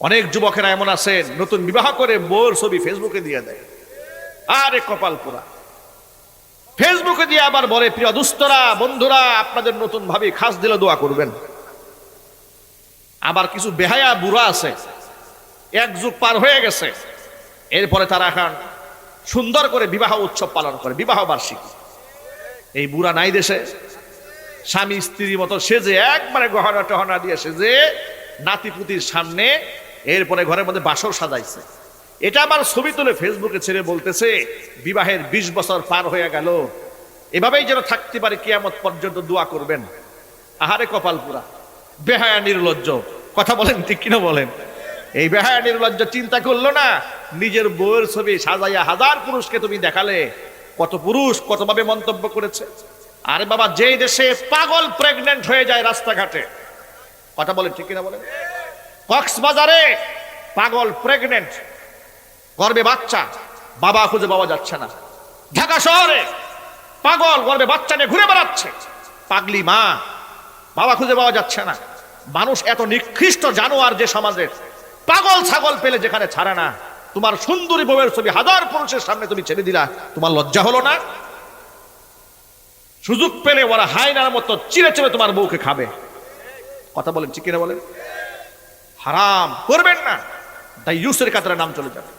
অনেক যুবকেরা এমন আছে, নতুন বিবাহ করে বোর ছবি ফেসবুকে দিয়ে দেয়। আরে কপাল পোড়া। ফেসবুকে দিয়ে আবার বলে, প্রিয় দুস্তরা, বন্ধুরা, আপনাদের নতুন ভাবে খাস দিলে দোয়া করবেন। আবার কিছু বেহায়া বুড়া আছে, এক যুগ পার হয়ে গেছে। এরপরে তারা এখন সুন্দর করে বিবাহ উৎসব পালন করে, বিবাহ বার্ষিকী। এই বুড়া নাই দেশে। স্বামী স্ত্রীর মতো সেজে একবারে গহনা টহনা দিয়ে সেজে নাতিপুতির সামনে এরপরে ঘরের মধ্যে বাসর সাজাইছে। এটা আবার ছবি তুলে ফেসবুকে ছেড়ে বলতেছে, বিবাহের ২০ বছর পার হয়ে গেল। এভাবেই যেন থাকতে পারে কিয়ামত পর্যন্ত দোয়া করবেন। আহারে কপাল পুরা। বেহায়া নির্লজ্জ। কথা বলেন ঠিক কিনা বলেন? এই বেহায়া নির্লজ্জ চিন্তা করল না, নিজের বউয়ের ছবি সাজাইয়া হাজার পুরুষকে তুমি দেখালে, কত পুরুষ কতভাবে মন্তব্য করেছে। আরে বাবা, যেই দেশে পাগল প্রেগনেন্ট হয়ে যায় রাস্তাঘাটে। কথা বলেন ঠিক কিনা বলেন? কক্সবাজারে পাগল প্রেগনেন্ট গর্বে বাচ্চা, বাবা খুঁজে পাওয়া যাচ্ছে না। ঢাকা শহরে পাগল গর্বে বাচ্চা নিয়ে ঘুরে বেড়াচ্ছে। পাগলি মা, বাবা খুঁজে পাওয়া যাচ্ছে না। মানুষ এত নিকৃষ্ট জানোয়ার যে সমাজের। পাগল ছাগল পেলে যেখানে ছাড়ে না। তোমার সুন্দরী বউয়ের ছবি হাজার পুরুষের সামনে তুমি ছেড়ে দিলা। তোমার লজ্জা হলো না? সুযোগ পেলে ওরা হাইনার মতো চিড়ে চিড়ে তোমার বউকে খাবে। কথা বলেন, ঠিক বলেন? হারাম, করবেন না। তাই ইউসের কাতারে নাম চলে যাবে।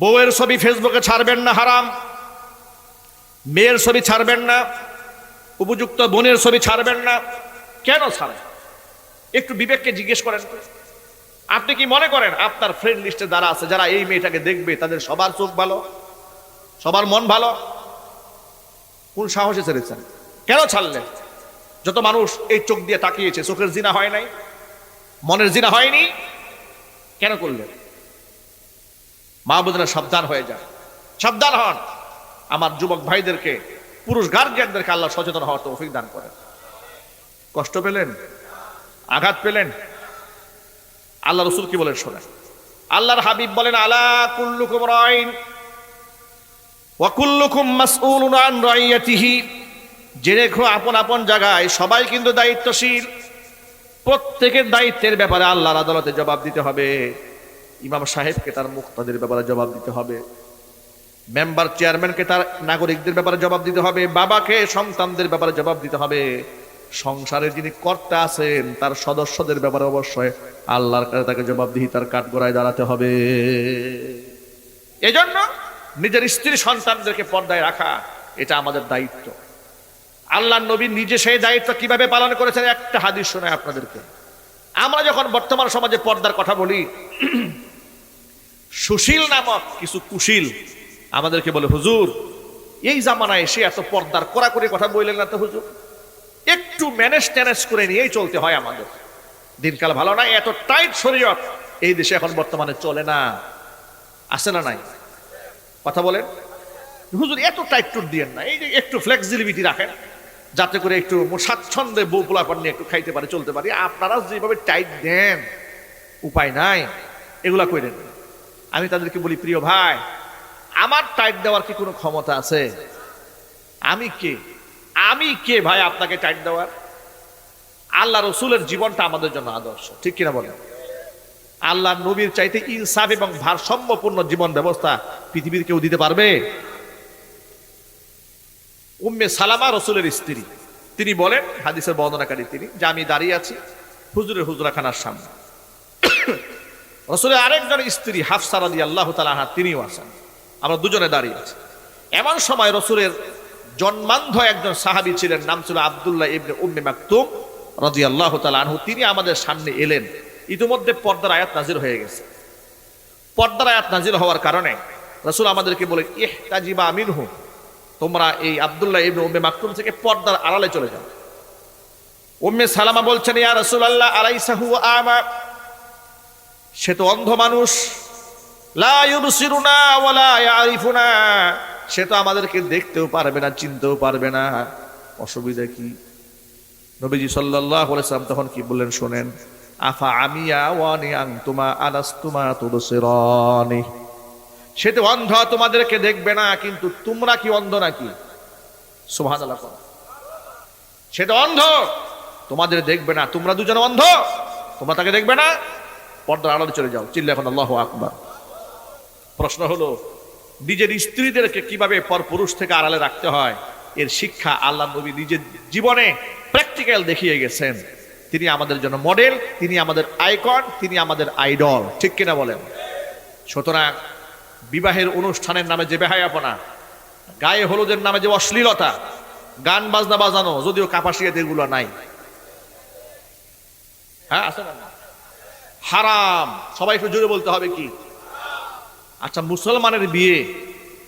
বউয়ের ছবি ফেসবুকে ছাড়বেন না, হারাম। মেয়ের ছবি ছাড়বেন না, উপযুক্ত বোনের ছবি ছাড়বেন না। কেন ছাড়েন একটু বিবেককে জিজ্ঞেস করেন আপনি কি মনে করেন, আপনার ফ্রেন্ড লিস্টে যারা আছে, যারা এই মেয়েটাকে দেখবে, তাদের সবার চোখ ভালো? সবার মন ভালো? কোন সাহসে ছেড়েছেন? কেন ছাড়লেন? যত মানুষ এই চোখ দিয়ে তাকিয়েছে, চোখের জিনা হয় নাই। মনের জিনা হয়নি? কেন করলেন? মা বোনেরা সাবধান হয়ে যায় সাবধান হন। আমার যুবক ভাইদেরকে পুরুষ গার্জিয়ানদেরকে আল্লাহ সচেতন হওয়ার তৌফিক দান করেন। কষ্ট পেলেন? আঘাত পেলেন? আল্লাহ রসুল কি বলেন শোনেন। আল্লাহর হাবিব বলেন আলা কুল্লুকুম রাইন ওয়া কুল্লুকুম মাসউলুন আন রাইয়াতিহি। যে রেখো আপন আপন জায়গায় সবাই কিন্তু দায়িত্বশীল। প্রত্যেকের দায়িত্বের ব্যাপারে আল্লাহর আদালতে জবাব দিতে হবে। ইমাম সাহেবকে তার মুক্তাদের ব্যাপারে জবাব দিতে হবে। মেম্বার চেয়ারম্যানকে তার নাগরিকদের ব্যাপারে জবাব দিতে হবে। বাবাকে, সন্তানদের ব্যাপারে জবাব দিতে হবে। সংসারের যিনি কর্তা আছেন, তার সদস্যদের ব্যাপারে অবশ্যই আল্লাহর কাছে তাকে জবাবদিহি তার কাঠগড়ায় দাঁড়াতে হবে। এজন্য নিজের স্ত্রী সন্তানদেরকে পর্দায় রাখা, এটা আমাদের দায়িত্ব। আল্লাহ নবী নিজে সেই দায়িত্ব কীভাবে পালন করেছেন একটা হাদিস শোনায় আপনাদেরকে। আমরা যখন বর্তমান সমাজে পর্দার কথা বলি, সুশীল নামক কিছু কুশীল আমাদেরকে বলে, হুজুর, এই জামানায় এসে এত পর্দার কড়াকড়ি কথা বললেন না তো হুজুর? একটু ম্যানেজ ট্যানেজ করে নিয়েই চলতে হয় আমাদের। দিনকাল ভালো না এত টাইট শরীয়ত এই দেশে এখন বর্তমানে চলে না। আসে না নাই? কথা বলেন। হুজুর, এত টাইট টুট দিয়েন না। এই যে একটু ফ্লেক্সিবিলিটি রাখেন। যাতে করে একটু স্বাচ্ছন্দ্যে বউ পোলাপান নিয়ে একটু খাইতে পারে, চলতে পারে। আপনারা যেভাবে টাইট দেন, উপায় নাই। এগুলা করেন আমি তাদেরকে বলি, প্রিয় ভাই, আমার টাইট দেওয়ার কি কোনো ক্ষমতা আছে? আমি কে? আমি কে ভাই আপনাকে টাইট দেওয়ার? আল্লাহ রসুলের জীবনটা আমাদের জন্য আদর্শ। ঠিক কিনা বলেন? আল্লাহ নবীর চাইতে ইনসাফ এবং ভারসাম্যপূর্ণ জীবন ব্যবস্থা পৃথিবীর কেউ দিতে পারবে? উম্মে সালামা রসুলের স্ত্রী। তিনি বলেন, হাদিসের বর্ণনাকারী তিনি, যে আমি দাঁড়িয়ে আছি হুজুরের হুজুরাখানার সামনে। রসুলের আরেকজন স্ত্রী হাফসা রাদি আল্লাহ তালাহা তিনিও আছেন। আমরা দুজনে দাঁড়িয়ে আছি। এমন সময় রসুলের জন্মান্ধ একজন সাহাবী ছিলেন, নাম ছিল আবদুল্লাহ ইবনে উম্মে মাকতুম রাজি আল্লাহ আনহু। তিনি আমাদের সামনে এলেন। ইতিমধ্যে পর্দার আয়াত নাজির হয়ে গেছে। পর্দার আয়াত নাজির হওয়ার কারণে রসুল আমাদেরকে বলেন ইহ তাজিবা আমিনহু তোমরা এই আবদুল্লাহ ইবনে উম্মে মাকতুম থেকে পর্দার আড়ালে চলে যাও। উম্মে সালামা বলছেন, ইয়া রসুল আল্লাহ আলাইসাহু আমা? সে তো অন্ধ মানুষ। লা ইউবসিরুনা ওয়ালা ইয়ারিফুনা। সে তো আমাদেরকে দেখতেও পারবে না, চিনতেও পারবে না। অসুবিধা কি? নবীজি সাল্লাল্লাহু আলাইহি সাল্লাম তখন কি বললেন শুনেন, আফা আমিয়া ওয়ানি আনতুমা আলাস্তুমা তুবসিরানি? সে তো অন্ধ, তোমাদেরকে দেখবে না, কিন্তু তোমরা কি অন্ধ নাকি? সুবহানাল্লাহ সে তো অন্ধ, তোমাদের দেখবে না, তোমরা দুজন অন্ধ, তোমরা তাকে দেখবে না। পর্দার আড়ালে চলে যাও চিল্লা এখন আল্লাহ আকবার। প্রশ্ন হলো, নিজের স্ত্রীদেরকে কীভাবে পর পুরুষ থেকে আড়ালে রাখতে হয়? এর শিক্ষা আল্লাহ নবী নিজের জীবনে প্র্যাকটিক্যাল দেখিয়ে গেছেন। তিনি আমাদের জন্য মডেল তিনি আমাদের আইকন তিনি আমাদের আইডল ঠিক কিনা বলেন? সুতরাং বিবাহের অনুষ্ঠানের নামে যে বেহায়াপনা, গায়ে হলুদের নামে যে অশ্লীলতা, গান বাজনা বাজানো, যদিও কাপাসিয়াতে এগুলো নাই। হ্যাঁ আছে না? হারাম। সবাই একটু জোরে বলতে হবে কি? আচ্ছা মুসলমানের বিয়ে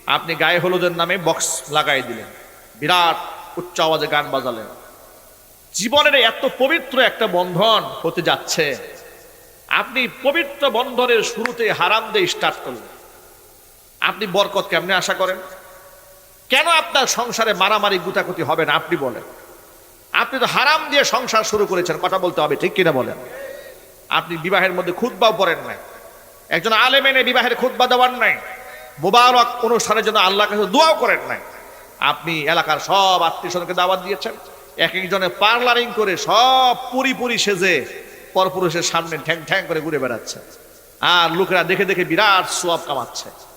আপনি গায়ে হলুদের নামে বক্স লাগাই দিলেন। বিরাট উচ্চ আওয়াজে গান বাজালেন। জীবনের এত পবিত্র একটা বন্ধন হতে যাচ্ছে। আপনি পবিত্র বন্ধনের শুরুতে হারাম দিয়ে স্টার্ট করলেন। আপনি বরকত কেমনে আশা করেন? কেন আপনার সংসারে মারামারি, গুতাগুতি হবে না? আপনি বলেন। আপনি তো হারাম দিয়ে সংসার শুরু করেছেন, কথা বলতে হবে, ঠিক কিনা বলেন? আপনি বিবাহের মধ্যে খুদ্বাও পড়েন নাই। একজন আলেমেনে বিবাহের খুদ্া দেওয়ার নাই। মোবারক অনুষ্ঠানের জন্য আল্লাহ কাছে দোয়াও করেন নাই। আপনি এলাকার সব আত্মীয় স্বজনকে দাওয়াত দিয়েছেন। এক একজনে পার্লারিং করে সব পুরি পুরি সেজে পরপুরুষের সামনে ঠ্যাং ঠ্যাং করে ঘুরে বেড়াচ্ছে। আর লোকেরা দেখে দেখে বিরাট সোয়াব কামাচ্ছে।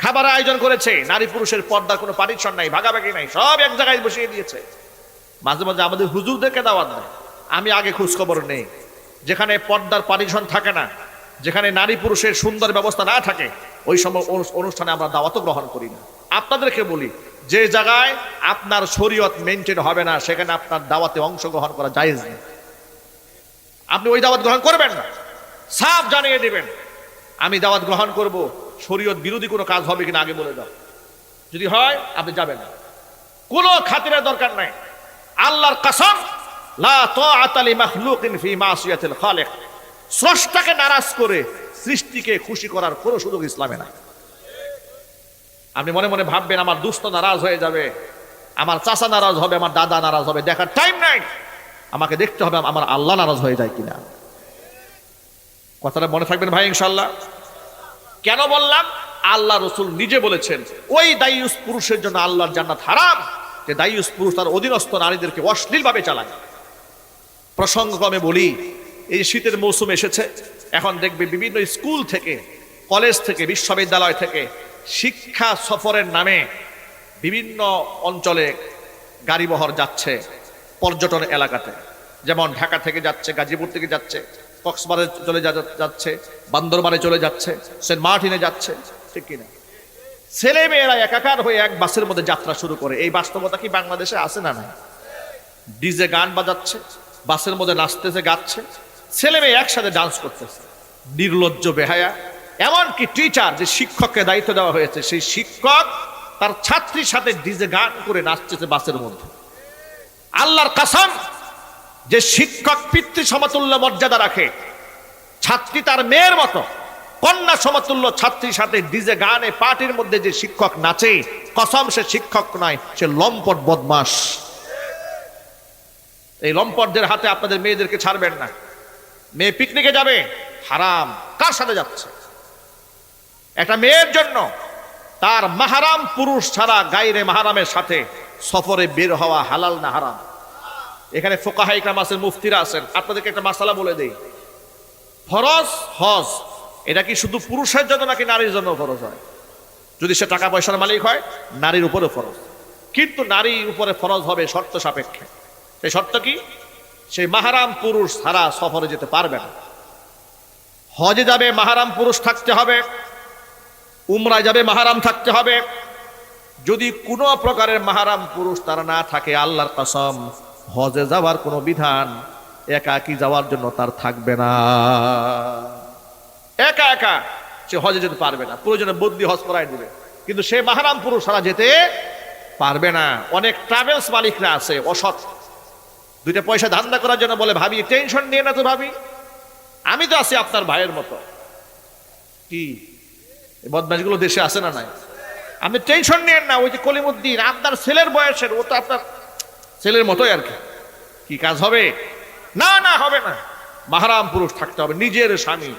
খাবার আয়োজন করেছে। নারী পুরুষের পর্দার কোনো পারিশ্রম নাই, ভাগাভাগি নাই, সব এক জায়গায় বসিয়ে দিয়েছে। মাঝে মাঝে আমাদের হুজুরদেরকে দাওয়াত দেয়। আমি আগে খোঁজখবর নেই। যেখানে পর্দার পারিশন থাকে না, যেখানে নারী পুরুষের সুন্দর ব্যবস্থা না থাকে, ওই সময় অনু- অনুষ্ঠানে আমরা দাওয়াতও গ্রহণ করি না। আপনাদেরকে বলি, যে জায়গায় আপনার শরীয়ত মেনটেন হবে না, সেখানে আপনার দাওয়াতে অংশগ্রহণ করা জায়েজ নেই। আপনি ওই দাওয়াত গ্রহণ করবেন না। সাফ জানিয়ে দিবেন। আমি দাওয়াত গ্রহণ করব। শরীয়ত বিরোধী কোনো কাজ হবে কিনা আগে বলে দাও। যদি হয়, আপনি যাবেন কোনো খাতিরের দরকার নাই। আল্লাহর কসম স্রষ্টাকে নারাজ করে সৃষ্টিকে খুশি করার কোনো সুযোগ ইসলামে নাই। আপনি মনে মনে ভাববেন, আমার দুস্থ নারাজ হয়ে যাবে, আমার চাচা নারাজ হবে, আমার দাদা নারাজ হবে, দেখার টাইম নাই। আমাকে দেখতে হবে, আমার আল্লাহ নারাজ হয়ে যায় কিনা। কথাটা মনে থাকবেন ভাই ইনশাল্লাহ কেন বললাম? আল্লাহ রসুল নিজে বলেছেন, ওই দায়ুস পুরুষের জন্য আল্লাহর জান্নাত হারাম, যে দায়ুস পুরুষ তার অধীনস্থ নারীদেরকে অশ্লীলভাবে চালায়। প্রসঙ্গক্রমে বলি, এই শীতের মৌসুম এসেছে, এখন দেখবে বিভিন্ন স্কুল থেকে, কলেজ থেকে, বিশ্ববিদ্যালয় থেকে শিক্ষা সফরের নামে বিভিন্ন অঞ্চলে গাড়িবহর যাচ্ছে পর্যটন এলাকাতে। যেমন ঢাকা থেকে যাচ্ছে, গাজীপুর থেকে যাচ্ছে কক্সবাজারে চলে যাচ্ছে, বান্দরবানে চলে যাচ্ছে, সেন্ট মার্টিনে যাচ্ছে, ঠিক কিনা? ছেলে মেয়েরা একাকার হয়ে এক বাসের মধ্যে যাত্রা শুরু করে। এই বাস্তবতা কি বাংলাদেশে আছে না নাই? ডিজে গান বাজাচ্ছে, বাসের মধ্যে নাচতেছে, গাচ্ছে ছেলে মেয়ে একসাথে ডান্স করতেছে। নির্লজ্জ বেহায়া, এমনকি টিচার যে শিক্ষককে দায়িত্ব দেওয়া হয়েছে, সেই শিক্ষক তার ছাত্রীর সাথে ডিজে গান করে নাচতেছে বাসের মধ্যে। আল্লাহর কাসাম যে শিক্ষক পিতৃ সমতুল্য মর্যাদা রাখে, ছাত্রী তার মেয়ের মতো, কন্যা সমতুল্য ছাত্রীর সাথে ডিজে গানে পার্টির মধ্যে যে শিক্ষক নাচে, কসম সে শিক্ষক নয়, সে লম্পট বদমাস এই লম্পটদের হাতে আপনাদের মেয়েদেরকে ছাড়বেন না। মেয়ে পিকনিকে যাবে, হারাম, কার সাথে যাচ্ছে? একটা মেয়ের জন্য তার মাহারাম পুরুষ ছাড়া গাইরে মাহারামের সাথে সফরে বের হওয়া হালাল না হারাম? এখানে ফোকাহা ইকরাম আছেন, মুফতিরা আছেন। আপনাদেরকে একটা মাসালা বলে দেই। ফরজ, হজ, এটা কি শুধু পুরুষের জন্য নাকি নারীর জন্য ফরজ হয়? যদি সে টাকা পয়সার মালিক হয়, নারীর উপরে ফরজ। কিন্তু নারীর উপরে ফরজ হবে শর্ত সাপেক্ষে। সেই শর্ত কি? সেই মাহারাম পুরুষ ছাড়া সফরে যেতে পারবে না। হজে যাবে, মাহারাম পুরুষ থাকতে হবে। উমরায় যাবে, মাহারাম থাকতে হবে। যদি কোনো প্রকারের মাহারাম পুরুষ তারা না থাকে, আল্লাহর কসম হজে যাওয়ার কোনো বিধান একাকি যাওয়ার জন্য তার থাকবে না। একা একা সে হজে যেতে পারবে না। প্রয়োজনে বদ্যি হজ করাই দিবে। কিন্তু সে মাহারাম পুরুষ ছাড়া যেতে পারবে না। অনেক ট্রাভেলস মালিকরা আছে, অসৎ। দুইটা পয়সা ধান্দা করার জন্য বলে, ভাবি টেনশন নিয়ে না তো ভাবি। আমি তো আছি আপনার ভাইয়ের মতো। কি? বদমাশগুলো দেশে আসে না নাই? আপনি টেনশন নিয়েন না। ওই যে কলিমুদ্দিন, আপনার ছেলের বয়সের, ও তো আপনার ছেলের মতোই আর কি। কি কাজ হবে? না না হবে না। মাহারাম পুরুষ থাকতে হবে। নিজের স্বামী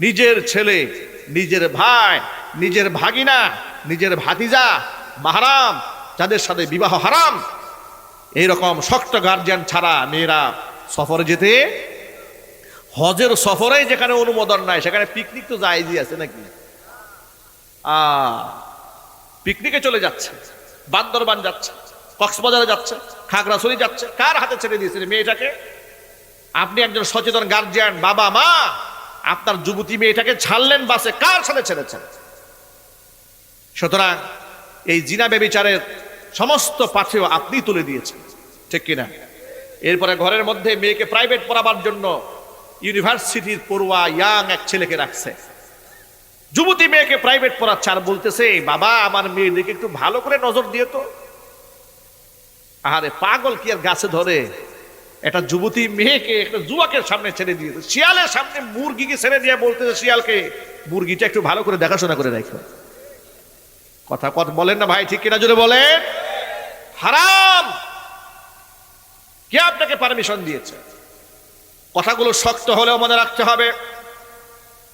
নিজের ছেলে নিজের ভাই নিজের ভাগিনা নিজের ভাতিজা মাহারাম যাদের সাথে বিবাহ হারাম এইরকম শক্ত গার্জিয়ান ছাড়া মেয়েরা সফরে যেতে হজের সফরে যেখানে অনুমোদন নাই সেখানে পিকনিক তো জায়জি আছে নাকি? আ পিকনিকে চলে যাচ্ছে বান্দরবান যাচ্ছে। কক্সবাজারে যাচ্ছে, খাগড়াছড়ি যাচ্ছে, কার হাতে ছেড়ে দিয়েছেন মেয়েটাকে? আপনি একজন সচেতন গার্জিয়ান বাবা, মা, আপনার যুবতী মেয়েটাকে ছাড়লেন বাসে, কার সাথে ছেড়েছেন? সুতরাং এই জিনা বেবিচারের সমস্ত পাথেও আপনি তুলে দিয়েছেন, ঠিক কিনা? এরপরে ঘরের মধ্যে মেয়েকে প্রাইভেট পড়াবার জন্য ইউনিভার্সিটির পড়ুয়া ইয়াং এক ছেলেকে রাখছে। যুবতী মেয়েকে প্রাইভেট পড়াচ্ছে আর বলতেছে বাবা, আমার মেয়ের দিকে একটু ভালো করে নজর দিয়ে তো। আরে পাগল কি আর গাছে ধরে? একটা যুবতী মেয়েকে, একটা যুবকের সামনে ছেড়ে দিয়েছে। শিয়ালের সামনে মুরগিকে ছেড়ে দিয়ে বলতেছে শিয়ালকে, মুরগিটা একটু ভালো করে দেখাশোনা করে রাখো। কথা কথা বলেন না ভাই, ঠিক কিনা জুড়ে বলেন? হারাম! কে আপনাকে পারমিশন দিয়েছে? কথাগুলো শক্ত হলেও মনে রাখতে হবে।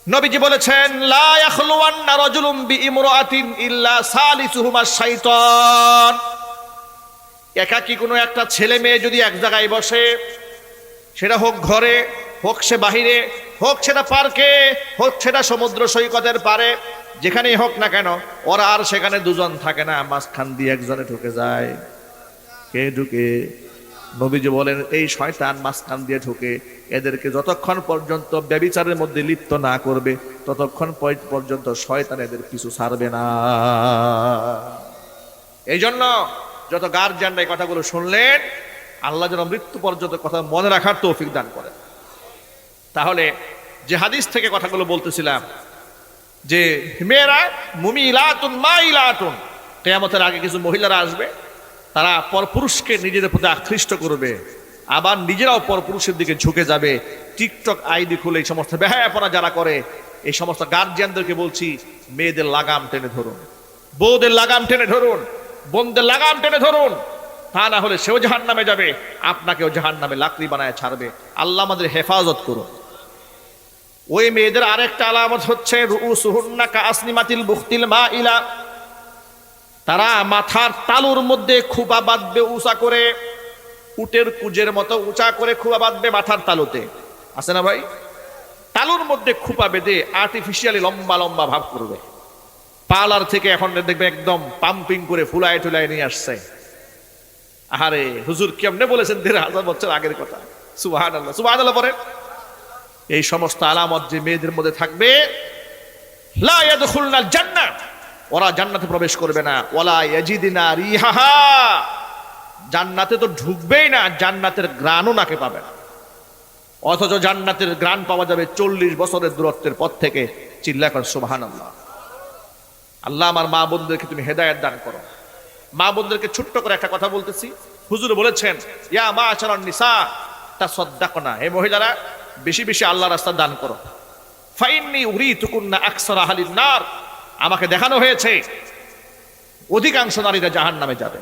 নবীজি বলেছেন, লা ইয়াখলুওয়ান্না রাজুলুম বিইমরাআতিন ইল্লা সালিসুহুমা শাইতান। একাকি কোনো একটা ছেলে মেয়ে যদি এক জায়গায় বসে, সেটা হোক ঘরে, হোক সে বাহিরে, হোক সেটা পার্কে, হোক সেটা সমুদ্র সৈকতের পারে যেখানেই হোক না কেন, ওরা আর সেখানে দুজন থাকে না, মাঝখান দিয়ে একজনে ঢুকে যায়। কে ঢুকে? নবীজি বলেন, এই শয়তান মাঝখান দিয়ে ঢুকে, এদেরকে যতক্ষণ পর্যন্ত ব্যবিচারের মধ্যে লিপ্ত না করবে, ততক্ষণ পর- পর্যন্ত শয়তান এদের কিছু ছাড়বে না। এই জন্য যত গার্জিয়ানরা এই কথাগুলো শুনলেন, আল্লাহ যেন মৃত্যু পর্যন্ত কথা মনে রাখার তৌফিক দান করেন। তাহলে যে হাদিস থেকে কথাগুলো বলতেছিলাম, যে মেয়েরা মুমি ইলাতুন মা ইলাতুন কেয়ামতের আগে কিছু মহিলারা আসবে, তারা পরপুরুষকে নিজেদের প্রতি আকৃষ্ট করবে, আবার নিজেরাও পরপুরুষের দিকে ঝুঁকে যাবে। টিকটক আইডি খুলে এই সমস্ত বেহায়াপনা যারা করে, এই সমস্ত গার্জিয়ানদেরকে বলছি, মেয়েদের লাগাম টেনে ধরুন। বউদের লাগাম টেনে ধরুন। বোনদের লাগাম টেনে ধরুন। তা না হলে সেও জাহান নামে যাবে, আপনাকেও জাহান নামে লাকড়ি বানায় ছাড়বে। আল্লাহ আমাদের হেফাজত করুন। ওই মেয়েদের আরেকটা আলামত হচ্ছে তারা মাথার তালুর মধ্যে খুবা বাঁধবে উঁচা করে, উটের কুজের মতো উঁচা করে খুবা বাঁধবে মাথার তালুতে। আছে না ভাই? তালুর মধ্যে খুপা বেঁধে আর্টিফিশিয়ালি লম্বা লম্বা ভাব করবে। পার্লার থেকে এখন দেখবে একদম পাম্পিং করে ফুলায় টুলায় নিয়ে আসছে। আহারে, হুজুর কেমনে বলেছেন দেড় হাজার বছর আগের কথা? সুবাহান আল্লাহ সুবাহান আল্লাহ পরে এই সমস্ত আলামত যে মেয়েদের মধ্যে থাকবে, লা জান্নাত, ওরা জান্নাতে প্রবেশ করবে না। ওয়ালা ইয়াজিদিনা রিহাহা, জান্নাতে তো ঢুকবেই না, জান্নাতের গ্রানও নাকে পাবে না। অথচ জান্নাতের গ্রান পাওয়া যাবে চল্লিশ বছরের দূরত্বের পর থেকে চিল্লা কর সুবাহান আল্লাহ আল্লাহ আমার মা বোনদেরকে তুমি হেদায়ত দান করো। মা বোনদেরকে ছোট্ট করে একটা কথা বলতেছি। হুজুর বলেছেন, ইয়া মা আচরণ নিসা তা সদ্দাকো না এই মহিলারা, বেশি বেশি আল্লাহ রাস্তা দান করো। ফাইননি উরি তুকুন্না আকসর আহালিন নার। আমাকে দেখানো হয়েছে, অধিকাংশ নারীরা জাহান নামে যাবে।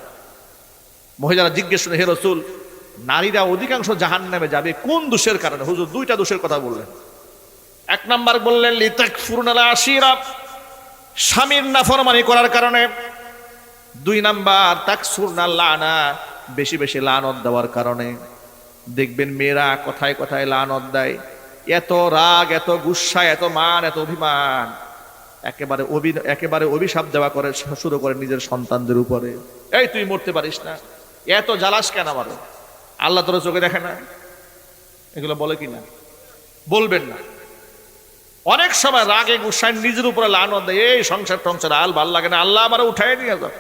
মহিলারা জিজ্ঞেস হে রসুল, নারীরা অধিকাংশ জাহান নামে যাবে? কোন দোষের কারণে? হুজুর দুইটা দোষের কথা বললেন। এক নাম্বার বললেন লিতাক ফুরনালা আশিরা। স্বামীর নাফরমানি করার কারণে দুই নাম্বার তাকসুর না লানা, বেশি বেশি লানত দেওয়ার কারণে। দেখবেন মেয়েরা কথায় কথায় লানত দেয়। এত রাগ, এত গুসা, এত মান, এত অভিমান। একেবারে অভি, একেবারে অভিশাপ দেওয়া করে, শুরু করে নিজের সন্তানদের উপরে। এই তুই মরতে পারিস না। এত জ্বালাস কেন আমার? আল্লাহ তোর চোখে দেখে না? এগুলো বলে কি না? বলবেন না। অনেক সময় রাগে গুসায় নিজের উপরে লানত দেয়, এই সংসার টংসার আল ভালো লাগে না, আল্লাহ আমার উঠাই নিয়ে যাও।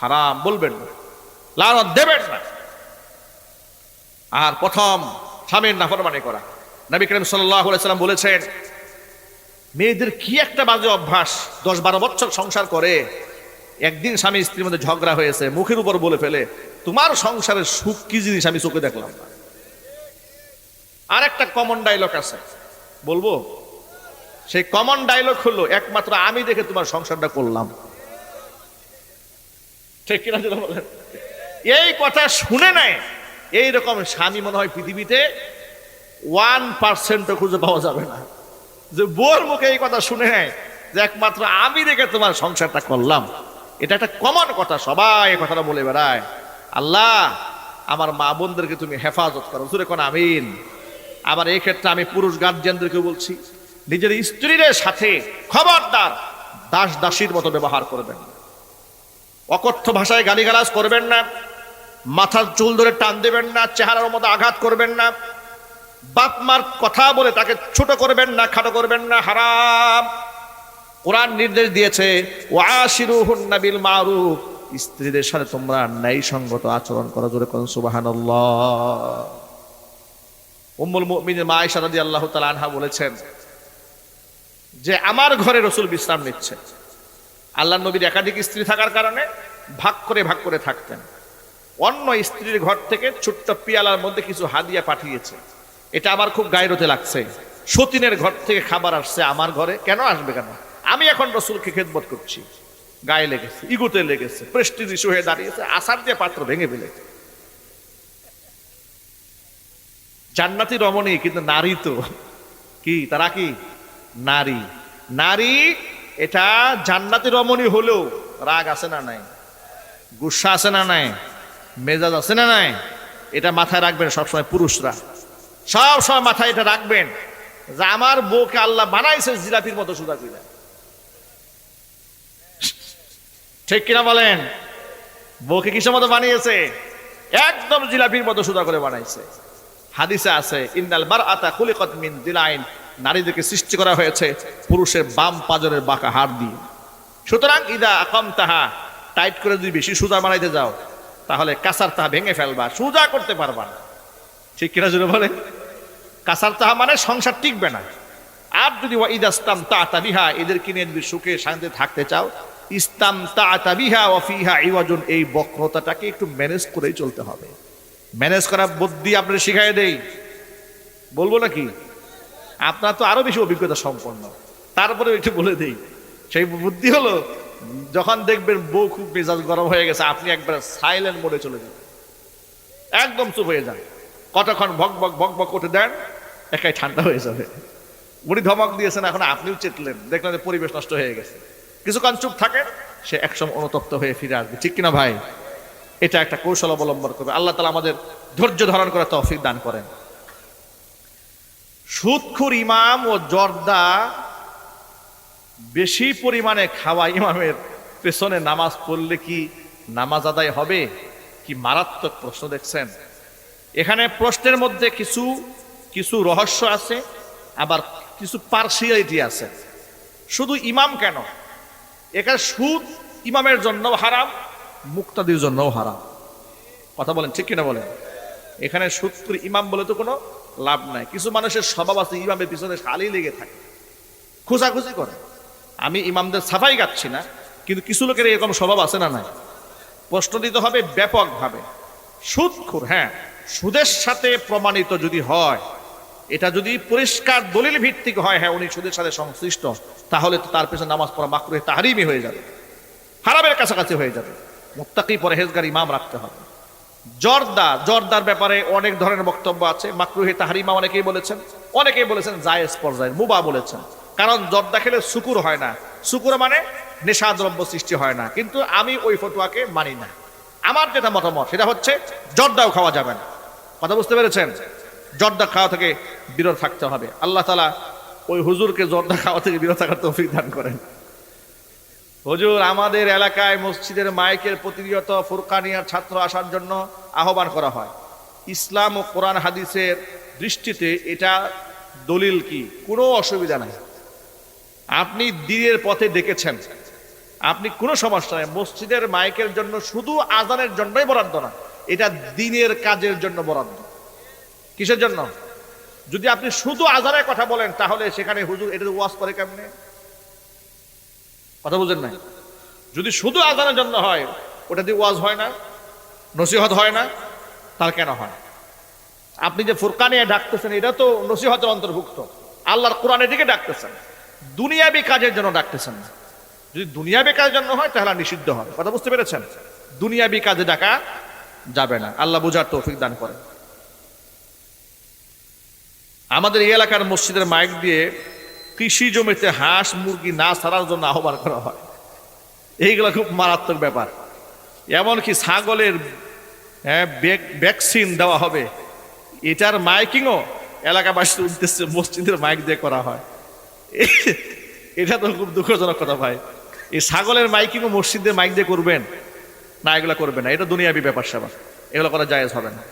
হারাম, বলবেন না। লানত দেবেন না। আর প্রথম স্বামীর নাফরমানি করা। নবী করিম সাল্লাম বলেছেন, মেয়েদের কি একটা বাজে অভ্যাস দশ বারো বছর সংসার করে, একদিন স্বামী স্ত্রীর মধ্যে ঝগড়া হয়েছে, মুখের উপর বলে ফেলে, তোমার সংসারের সুখ কি জিনিস আমি চোখে দেখলাম আর একটা কমন ডায়লগ আছে। বলব সেই কমন ডায়লগ হলো, একমাত্র আমি দেখে তোমার সংসারটা করলাম। ঠিক কিনা যেটা বলেন? এই কথা শুনে নেয় এইরকম স্বামী মনে হয় পৃথিবীতে ওয়ান পার্সেন্টও খুঁজে পাওয়া যাবে না। যে বোর মুখে এই কথা শুনে নেয় যে একমাত্র আমি দেখে তোমার সংসারটা করলাম। এটা একটা কমন কথা, সবাই কথাটা বলে বেড়ায়। আল্লাহ, আমার মা বোনদেরকে তুমি হেফাজত করো। জুড়ে কোন আমিন। আবার এই ক্ষেত্রে আমি পুরুষ গার্জিয়ানদেরকে বলছি। নিজের স্ত্রীদের সাথে খবরদার দাস দাসীর মতো ব্যবহার করবেন। অকথ্য ভাষায় গালিগালাজ করবেন না, মাথার চুল ধরে টান দেবেন না, চেহারার মতো আঘাত করবেন না বাপ মার কথা বলে তাকে ছোট করবেন না, খাটো করবেন না, হারাম। কোরআন নির্দেশ দিয়েছে, ওয়াশিরুহুন্না বিল মারুফ। স্ত্রীদের সাথে তোমরা ন্যায় সঙ্গত আচরণ করো, জোরে কোন সুবহানাল্লাহ। উম্মুল মুমিনের মা আয়েশা রাদিয়াল্লাহু তাআলা আনহা বলেছেন যে আমার ঘরে রসুল বিশ্রাম নিচ্ছে। আল্লাহ নবীর একাধিক স্ত্রী থাকার কারণে ভাগ করে ভাগ করে থাকতেন। অন্য স্ত্রীর ঘর থেকে ছোট্ট পিয়ালার মধ্যে কিছু হাদিয়া পাঠিয়েছে। এটা আমার খুব গায়রতে লাগছে। সতীনের ঘর থেকে খাবার আসছে আমার ঘরে। কেন আসবে কেন? আমি এখন রসুলকে খেদমত করছি। গায়ে লেগেছে, ইগুতে লেগেছে প্রেস্টিজ ইস্যু হয়ে দাঁড়িয়েছে, আসার দিয়ে পাত্র ভেঙে ফেলেছে জান্নাতি রমণী, কিন্তু নারী তো। কি, তারা কি? নারী। নারী, এটা জান্নাতি রমণী হলেও রাগ আছে না নাই? গুসা আছে না নাই? মেজাজ আছে না নাই? এটা মাথায় রাখবেন সবসময় পুরুষরা। সব সময় মাথায় এটা রাখবেন যে আমার বউকে আল্লাহ বানাইছে জিলাপির মতো সুদা কইলা ঠিক কিনা বলেন? বউকে কিসের মতো বানিয়েছে? একদম জিলাপির মতো সুদা করে বানাইছে। হাদিসে আছে ইন্দাল বার আতা খুলিকত মিন দিলাইন। নারীদেরকে সৃষ্টি করা হয়েছে পুরুষের বাম পাজরের বাঁকা হাড় দিয়ে। সুতরাং ইদা আকম তাহা টাইট করে যদি বেশি সুজা বানাইতে যাও, তাহলে কাসার তাহা ভেঙে ফেলবা, সুজা করতে পারবা না। ঠিক কিনা জুড়ে বলে কাসার তাহা মানে সংসার টিকবে না। আর যদি ওয়া ইদাস্তাম তা তাবিহা এদেরকে নিয়ে যদি সুখে শান্তিতে থাকতে চাও ইস্তাম তা তাবিহা ওয়াফিহা ইওয়াজুন, এই বক্রতাটাকে একটু ম্যানেজ করেই চলতে হবে। ম্যানেজ করা বুদ্ধি আপনার শিখাই দেই। বলব নাকি? আপনার তো আরও বেশি অভিজ্ঞতা সম্পন্ন। তারপরে একটু বলে দেই, সেই বুদ্ধি হলো, যখন দেখবেন বউ খুব মেজাজ গরম হয়ে গেছে, আপনি একবার সাইলেন্ট মোডে চলে যান। একদম চুপ হয়ে যান। কতক্ষণ ভক ভক ভক ভক করতে দেন, একাই ঠান্ডা হয়ে যাবে। উনি ধমক দিয়েছেন, এখন আপনিও চেতলেন। দেখলেন যে পরিবেশ নষ্ট হয়ে গেছে। কিছুক্ষণ চুপ থাকেন, সে একসময় অনুতপ্ত হয়ে ফিরে আসবে। ঠিক কিনা ভাই? এটা একটা কৌশল অবলম্বন করবে। আল্লাহ তালা আমাদের ধৈর্য ধারণ করে তৌফিক দান করেন। সুদখুর ইমাম ও জর্দা বেশি পরিমাণে খাওয়া ইমামের পেছনে নামাজ পড়লে কি নামাজ আদায় হবে? কি মারাত্মক প্রশ্ন দেখছেন? এখানে প্রশ্নের মধ্যে কিছু কিছু রহস্য আছে, আবার কিছু পার্সিয়ালিটি আছে। শুধু ইমাম কেন? এখানে সুদ ইমামের জন্য হারাম, মুক্তাদির জন্যও হারাম। কথা বলেন, ঠিক কিনা বলেন? এখানে সুদ ইমাম বলে তো কোনো লাভ নাই। কিছু মানুষের স্বভাব আছে, ইমামের পিছনে শালি লেগে থাকে। খোঁজাখুঁজি করে। আমি ইমামদের সাফাই গাচ্ছি না, কিন্তু কিছু লোকের এরকম স্বভাব আছে না নাই? প্রশ্ন দিতে হবে ব্যাপকভাবে। সুদখোর হ্যাঁ সুদের সাথে প্রমাণিত যদি হয়, এটা যদি পরিষ্কার দলিল ভিত্তিক হয় হ্যাঁ উনি সুদের সাথে সংশ্লিষ্ট, তাহলে তো তার পেছনে নামাজ পড়া মাকরুহে তাহারিমি হয়ে যাবে। হারামের কাছাকাছি হয়ে যাবে। মুত্তাকি পরহেজগার ইমাম রাখতে হবে। জর্দা, জর্দার ব্যাপারে অনেক ধরনের বক্তব্য আছে। মাকরুহে তাহারিমা অনেকেই বলেছেন অনেকেই বলেছেন জায়েজ পর্যায়ের, মুবা বলেছেন। কারণ জর্দা খেলে শুকুর হয় না। শুকুর মানে নেশা দ্রব্য সৃষ্টি হয় না। কিন্তু আমি ওই ফটোয়াকে মানি না। আমার যেটা মতামত, সেটা হচ্ছে জর্দাও খাওয়া যাবে না। কথা বুঝতে পেরেছেন? জর্দা খাওয়া থেকে বিরত থাকতে হবে। আল্লাহ তালা ওই হুজুরকে জর্দা খাওয়া থেকে বিরত থাকার তৌফিক দান করেন। হুজুর, আমাদের এলাকায় মসজিদের মাইকের প্রতিনিয়ত ফুরকানিয়ার ছাত্র আসার জন্য আহ্বান করা হয়। ইসলাম ও কোরআন হাদিসের দৃষ্টিতে এটা দলিল কি? কোনো অসুবিধা নাই। আপনি দিনের পথে ডেকেছেন। আপনি কোনো সমস্যা নেই। মসজিদের মাইকের জন্য শুধু আজানের জন্যই বরাদ্দ না, এটা দিনের কাজের জন্য বরাদ্দ। কিসের জন্য? যদি আপনি শুধু আজানের কথা বলেন, তাহলে সেখানে হুজুর এটা ওয়াজ করে কেমনে? কথা বুঝেন নাই যদি শুধু আজানের জন্য হয়, ওটা দিয়ে ওয়াজ হয় না, নসিহত হয় না তার কেন হয়? আপনি যে ফুরকানিয়া ডাকতেছেন, এটা তো নসিহতের অন্তর্ভুক্ত। আল্লাহর কোরআনের দিকে ডাকতেছেন। দুনিয়াবি কাজের জন্য ডাকতেছেন। যদি দুনিয়াবি কাজের জন্য হয়, তাহলে নিষিদ্ধ হয় কথা বুঝতে পেরেছেন? দুনিয়াবি কাজে ডাকা যাবে না। আল্লাহ বুঝার তৌফিক দান করেন। আমাদের এই এলাকার মসজিদের মাইক দিয়ে কৃষি জমিতে হাঁস, মুরগি না ছাড়ার জন্য আহ্বান করা হয়। এইগুলো খুব মারাত্মক ব্যাপার। এমনকি ছাগলের হ্যাঁ ভ্যাকসিন দেওয়া হবে। এটার মাইকিংও এলাকাবাসীর উদ্দেশ্যে মসজিদের মাইক দিয়ে করা হয়। এটা তো খুব দুঃখজনক কথা ভাই। এই ছাগলের মাইকিংও মসজিদের মাইক দিয়ে করবেন? না, এগুলো করবে না। এটা দুনিয়াবি ব্যাপার সেবা এগুলো করা জায়েজ হবে না।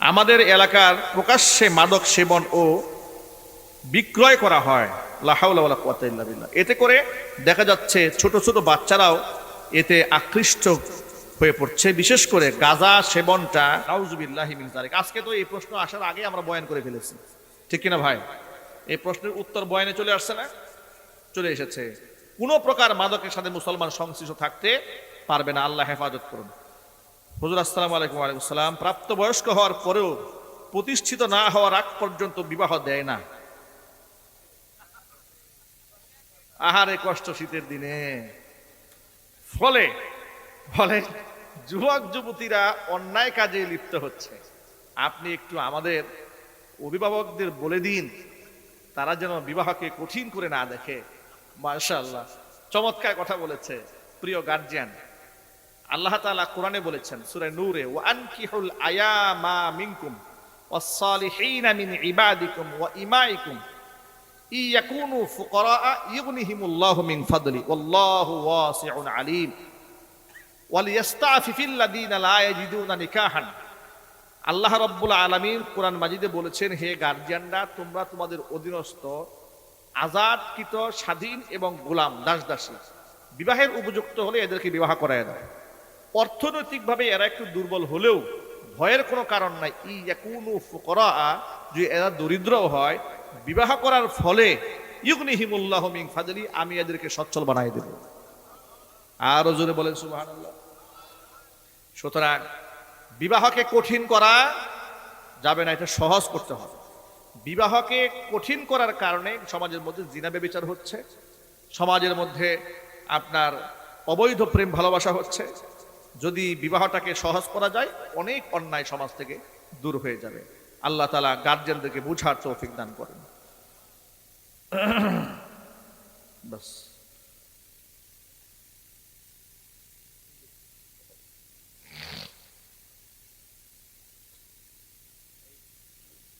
আমাদের এলাকার প্রকাশ্যে মাদক সেবন ও বিক্রয় করা হয়। লাহাউলা কুওয়াতা এতে করে দেখা যাচ্ছে ছোট ছোট বাচ্চারাও এতে আকৃষ্ট হয়ে পড়ছে। বিশেষ করে গাজা সেবনটা আজকে তো এই প্রশ্ন আসার আগে আমরা বয়ান করে ফেলেছি। ঠিক কিনা ভাই? এই প্রশ্নের উত্তর বয়ানে চলে আসছে না? চলে এসেছে। কোনো প্রকার মাদকের সাথে মুসলমান সংশ্লিষ্ট থাকতে পারবে না। আল্লাহ হেফাজত করুন। হুজুর, আসসালাম আলাইকুম ওয়ালাইকুম সালাম প্রাপ্তবয়স্ক হওয়ার পরেও প্রতিষ্ঠিত না হওয়ার আগ পর্যন্ত বিবাহ দেয় না। আহারে কষ্ট শীতের দিনে। ফলে ফলে যুবক যুবতীরা অন্যায় কাজে লিপ্ত হচ্ছে। আপনি একটু আমাদের অভিভাবকদের বলে দিন, তারা যেন বিবাহকে কঠিন করে না দেখে। মার্শাল্লাহ চমৎকার কথা বলেছে প্রিয় গার্জিয়ান আল্লাহ তাআলা কোরআনে বলেছেন, সূরা নূরে, ওয়া আনকিহুল আয়ামা মিনকুম, ওয়াস-সালিহিনা মিন ইবাদিকুম ওয়া ইমাইকুম। ইয়াকুনু ফুকারা ইউগনিহিমুল্লাহু মিন ফাদলি ওয়াল্লাহু ওয়াসিউন আলিম ওয়ালিয়াস্তাফিফিল্লাযীনা লা ইয়াজিদুনা নিকাহান আল্লাহ রব্বুল আলামিন কোরআন মাজিদে বলেছেন, হে গার্জিয়ানরা, তোমরা তোমাদের অধীনস্থ, আজাদকৃত, স্বাধীন এবং গোলাম দাস দাসী বিবাহের উপযুক্ত হলে এদেরকে বিবাহ করায় দেয় অর্থনৈতিকভাবে এরা একটু দুর্বল হলেও ভয়ের কোনো কারণ নাই। ই ইয়াকুনু ফুকরা যে এরা দরিদ্র হয় বিবাহ করার ফলে ইউগনিহিমুল্লাহ মিন ফাদলি আমি এদেরকে সচ্ছল বানাই দেব। আরও জোরে বলেন, সুবহানাল্লাহ। সুতরাং বিবাহকে কঠিন করা যাবে না, এটা সহজ করতে হবে। বিবাহকে কঠিন করার কারণে সমাজের মধ্যে জিনা বেবিচার হচ্ছে, সমাজের মধ্যে আপনার অবৈধ প্রেম ভালোবাসা হচ্ছে। যদি বিবাহটাকে সহজ করা যায়, অনেক অন্যায় সমাজ থেকে দূর হয়ে যাবে। আল্লাহ তালা গার্জেনদেরকে বুঝার তৌফিক দান করেন। বাস।